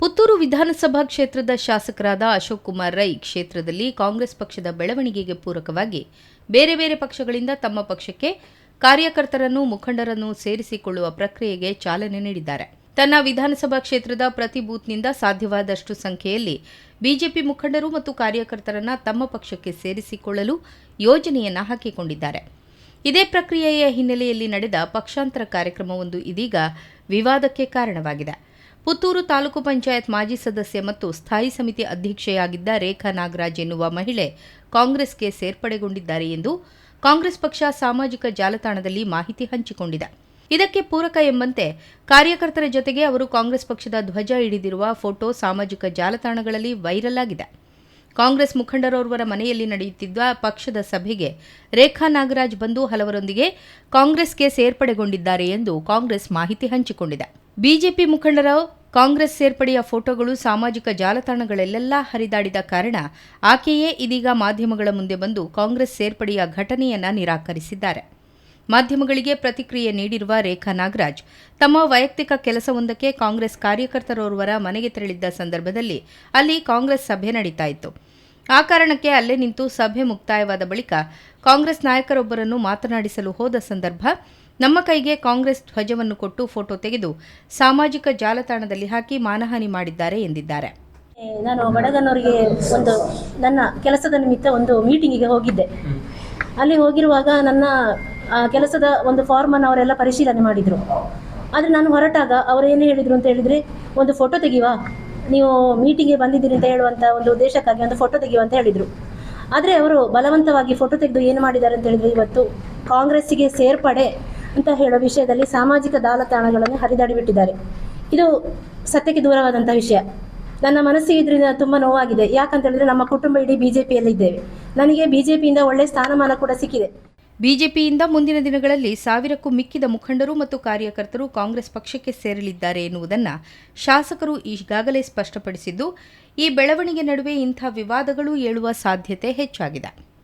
ಪುತ್ತೂರು ವಿಧಾನಸಭಾ ಕ್ಷೇತ್ರದ ಶಾಸಕರಾದ ಅಶೋಕ್ ಕುಮಾರ್ ರೈ ಕ್ಷೇತ್ರದಲ್ಲಿ ಕಾಂಗ್ರೆಸ್ ಪಕ್ಷದ ಬೆಳವಣಿಗೆಗೆ ಪೂರಕವಾಗಿ ಬೇರೆ ಬೇರೆ ಪಕ್ಷಗಳಿಂದ ತಮ್ಮ ಪಕ್ಷಕ್ಕೆ ಕಾರ್ಯಕರ್ತರನ್ನು, ಮುಖಂಡರನ್ನು ಸೇರಿಸಿಕೊಳ್ಳುವ ಪ್ರಕ್ರಿಯೆಗೆ ಚಾಲನೆ ನೀಡಿದ್ದಾರೆ. ತನ್ನ ವಿಧಾನಸಭಾ ಕ್ಷೇತ್ರದ ಪ್ರತಿ ಬೂತ್ನಿಂದ ಸಾಧ್ಯವಾದಷ್ಟು ಸಂಖ್ಯೆಯಲ್ಲಿ ಬಿಜೆಪಿ ಮುಖಂಡರು ಮತ್ತು ಕಾರ್ಯಕರ್ತರನ್ನು ತಮ್ಮ ಪಕ್ಷಕ್ಕೆ ಸೇರಿಸಿಕೊಳ್ಳಲು ಯೋಜನೆಯನ್ನು ಹಾಕಿಕೊಂಡಿದ್ದಾರೆ. ಇದೇ ಪ್ರಕ್ರಿಯೆಯ ಹಿನ್ನೆಲೆಯಲ್ಲಿ ನಡೆದ ಪಕ್ಷಾಂತರ ಕಾರ್ಯಕ್ರಮವೊಂದು ಇದೀಗ ವಿವಾದಕ್ಕೆ ಕಾರಣವಾಗಿದೆ. ಪುತ್ತೂರು ತಾಲೂಕು ಪಂಚಾಯತ್ ಮಾಜಿ ಸದಸ್ಯೆ ಮತ್ತು ಸ್ಥಾಯಿ ಸಮಿತಿ ಅಧ್ಯಕ್ಷೆಯಾಗಿದ್ದ ರೇಖಾ ನಾಗರಾಜ್ ಎನ್ನುವ ಮಹಿಳೆ ಕಾಂಗ್ರೆಸ್ಗೆ ಸೇರ್ಪಡೆಗೊಂಡಿದ್ದಾರೆ ಎಂದು ಕಾಂಗ್ರೆಸ್ ಪಕ್ಷ ಸಾಮಾಜಿಕ ಜಾಲತಾಣದಲ್ಲಿ ಮಾಹಿತಿ ಹಂಚಿಕೊಂಡಿದೆ. ಇದಕ್ಕೆ ಪೂರಕ ಎಂಬಂತೆ ಕಾರ್ಯಕರ್ತರ ಜೊತೆಗೆ ಅವರು ಕಾಂಗ್ರೆಸ್ ಪಕ್ಷದ ಧ್ವಜ ಹಿಡಿದಿರುವ ಫೋಟೋ ಸಾಮಾಜಿಕ ಜಾಲತಾಣಗಳಲ್ಲಿ ವೈರಲ್ ಆಗಿದೆ. ಕಾಂಗ್ರೆಸ್ ಮುಖಂಡರೋರ್ವರ ಮನೆಯಲ್ಲಿ ನಡೆಯುತ್ತಿದ್ದ ಪಕ್ಷದ ಸಭೆಗೆ ರೇಖಾ ನಾಗರಾಜ್ ಬಂದು ಹಲವರೊಂದಿಗೆ ಕಾಂಗ್ರೆಸ್ಗೆ ಸೇರ್ಪಡೆಗೊಂಡಿದ್ದಾರೆ ಎಂದು ಕಾಂಗ್ರೆಸ್ ಮಾಹಿತಿ ಹಂಚಿಕೊಂಡಿದೆ. ಬಿಜೆಪಿ ಮುಖಂಡರ ಕಾಂಗ್ರೆಸ್ ಸೇರ್ಪಡೆಯ ಫೋಟೋಗಳು, ಸಾಮಾಜಿಕ ಜಾಲತಾಣಗಳಲ್ಲೆಲ್ಲ ಹರಿದಾಡಿದ ಕಾರಣ ಆಕೆಯೇ ಇದೀಗ ಮಾಧ್ಯಮಗಳ ಮುಂದೆ ಬಂದು ಕಾಂಗ್ರೆಸ್ ಸೇರ್ಪಡೆಯ ಘಟನೆಯನ್ನ ನಿರಾಕರಿಸಿದ್ದಾರೆ. ಮಾಧ್ಯಮಗಳಿಗೆ ಪ್ರತಿಕ್ರಿಯೆ ನೀಡಿರುವ ರೇಖಾ ನಾಗರಾಜ್, ತಮ್ಮ ವೈಯಕ್ತಿಕ ಕೆಲಸವೊಂದಕ್ಕೆ ಕಾಂಗ್ರೆಸ್ ಕಾರ್ಯಕರ್ತರೋರ್ವರ ಮನೆಗೆ ತೆರಳಿದ್ದ ಸಂದರ್ಭದಲ್ಲಿ ಅಲ್ಲಿ ಕಾಂಗ್ರೆಸ್ ಸಭೆ ನಡೀತಾ ಇತ್ತು. ಆ ಕಾರಣಕ್ಕೆ ಅಲ್ಲೇ ನಿಂತು ಸಭೆ ಮುಕ್ತಾಯವಾದ ಬಳಿಕ ಕಾಂಗ್ರೆಸ್ ನಾಯಕರೊಬ್ಬರನ್ನು ಮಾತನಾಡಿಸಲು ಹೋದ ಸಂದರ್ಭ, ನಮ್ಮ ಕೈಗೆ ಕಾಂಗ್ರೆಸ್ ಧ್ವಜವನ್ನು ಕೊಟ್ಟು ಫೋಟೋ ತೆಗೆದು ಸಾಮಾಜಿಕ ಜಾಲತಾಣದಲ್ಲಿ ಹಾಕಿ ಮಾನಹಾನಿ ಮಾಡಿದ್ದಾರೆ ಎಂದಿದ್ದಾರೆ. ನಾನು ಬಡಗನವರಿಗೆ ಒಂದು ನನ್ನ ಕೆಲಸದ ನಿಮಿತ್ತ ಒಂದು ಮೀಟಿಂಗಿಗೆ ಹೋಗಿದ್ದೆ. ಅಲ್ಲಿ ಹೋಗಿರುವಾಗ ನನ್ನ ಕೆಲಸದ ಒಂದು ಫಾರ್ಮನ್ನು ಅವರೆಲ್ಲ ಪರಿಶೀಲನೆ ಮಾಡಿದ್ರು. ಆದರೆ ನಾನು ಹೊರಟಾಗ ಅವರು ಏನು ಹೇಳಿದರು ಅಂತ ಹೇಳಿದ್ರೆ, ಒಂದು ಫೋಟೋ ತೆಗೆಯುವ ನೀವು ಮೀಟಿಂಗ್ಗೆ ಬಂದಿದ್ದೀರಿ ಅಂತ ಹೇಳುವಂಥ ಒಂದು ಉದ್ದೇಶಕ್ಕಾಗಿ ಒಂದು ಫೋಟೋ ತೆಗೆಯುವಂತ ಹೇಳಿದರು. ಆದರೆ ಅವರು ಬಲವಂತವಾಗಿ ಫೋಟೋ ತೆಗೆದು ಏನು ಮಾಡಿದ್ದಾರೆ ಅಂತ ಹೇಳಿದ್ರೆ ಇವತ್ತು ಕಾಂಗ್ರೆಸ್ಸಿಗೆ ಸೇರ್ಪಡೆ ಅಂತ ಹೇಳೋ ವಿಷಯದಲ್ಲಿ ಸಾಮಾಜಿಕ ಜಾಲತಾಣಗಳನ್ನು ಹರಿದಾಡಿ ಬಿಟ್ಟಿದ್ದಾರೆ. ಇದು ಸತ್ಯಕ್ಕೆ ದೂರವಾದಂಥ ವಿಷಯ. ನನ್ನ ಮನಸ್ಸಿಗೆ ಇದರಿಂದ ತುಂಬ ನೋವಾಗಿದೆ. ಯಾಕಂತ ಹೇಳಿದ್ರೆ ನಮ್ಮ ಕುಟುಂಬ ಇಡೀ ಬಿಜೆಪಿಯಲ್ಲಿ ಇದ್ದೇವೆ ನನಗೆ ಬಿಜೆಪಿಯಿಂದ ಒಳ್ಳೆ ಸ್ಥಾನಮಾನ ಕೂಡ ಸಿಕ್ಕಿದೆ. ಬಿಜೆಪಿಯಿಂದ ಮುಂದಿನ ದಿನಗಳಲ್ಲಿ ಸಾವಿರಕ್ಕೂ ಮಿಕ್ಕಿದ ಮುಖಂಡರು ಮತ್ತು ಕಾರ್ಯಕರ್ತರು ಕಾಂಗ್ರೆಸ್ ಪಕ್ಷಕ್ಕೆ ಸೇರಲಿದ್ದಾರೆ ಎನ್ನುವುದನ್ನು ಶಾಸಕರು ಈಗಾಗಲೇ ಸ್ಪಷ್ಟಪಡಿಸಿದ್ದು, ಈ ಬೆಳವಣಿಗೆ ನಡುವೆ ಇಂಥ ವಿವಾದಗಳು ಏಳುವ ಸಾಧ್ಯತೆ ಹೆಚ್ಚಾಗಿದೆ.